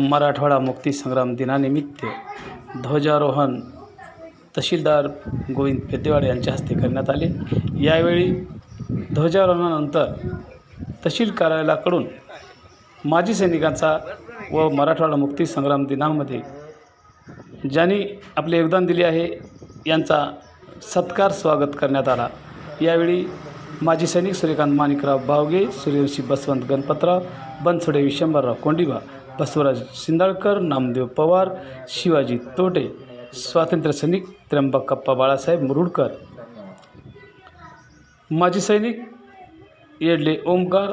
मराठवाडा मुक्तीसंग्राम दिनानिमित्त ध्वजारोहण तहसीलदार गोविंद पेद्देवाड यांच्या हस्ते करण्यात आले. यावेळी ध्वजारोहणानंतर तहसील कार्यालयाकडून माजी सैनिकांचा व मराठवाडा मुक्तीसंग्राम दिनामध्ये ज्यांनी आपले योगदान दिले आहे यांचा सत्कार स्वागत करण्यात आला. यावेळी माजी सैनिक सूर्यकांत माणिकराव बावगे सूर्यवंशी बसवंत गणपतराव बनसोडे विशंभरराव कोंडिबा बसवराज शिंदाळकर नामदेव पवार शिवाजी तोटे स्वातंत्र्य सैनिक त्र्यंबकप्पा बाळासाहेब मुरुडकर. माजी सैनिक येडले ओमकार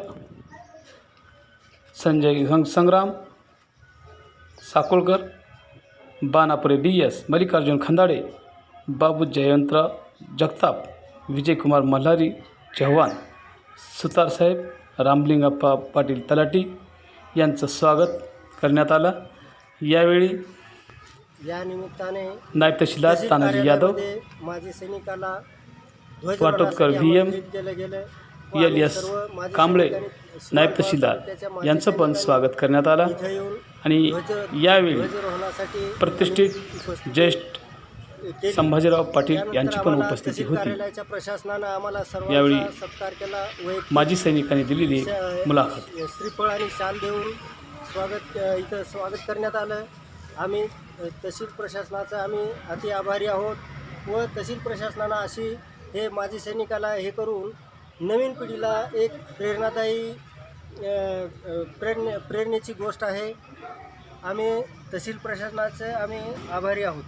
संजय संग्राम साकोळकर बानापुरे बी एस मल्लिकार्जुन खंदाडे बाबू जयवंतराव जगताप विजयकुमार मल्हारी चव्हाण सुतारसाहेब रामलिंगप्पा पाटील तलाटी यांचं स्वागत करण्यात आलं यावेळी या निमित्ताने नायब तहसीलदार तहसील तानाजी यादव माजी सैनिकाला ध्वजवंदनासाठी V M, L S Kamble नायब तहसीलदार यांचं पण स्वागत करण्यात आलं आणि यावेळी प्रतिष्ठित ज्येष्ठ. संभाजीराव पाटील यांची पण आम्हाला उपस्थिती तहसील होती. कार्यालयाच्या प्रशासनानं आम्हाला यावेळी सत्कार केला माजी सैनिकांनी दिलेली मुलाखत. श्रीफळ आणि शाल देऊन स्वागत इथं स्वागत करण्यात आलं. आम्ही तहसील प्रशासनाचं आम्ही अति आभारी आहोत व तहसील प्रशासनानं अशी हे माजी सैनिकाला हे करून नवीन पिढीला एक प्रेरणादायी प्रेरणे प्रेरणेची गोष्ट आहे. आम्ही तहसील प्रशासनाचे आम्ही आभारी आहोत.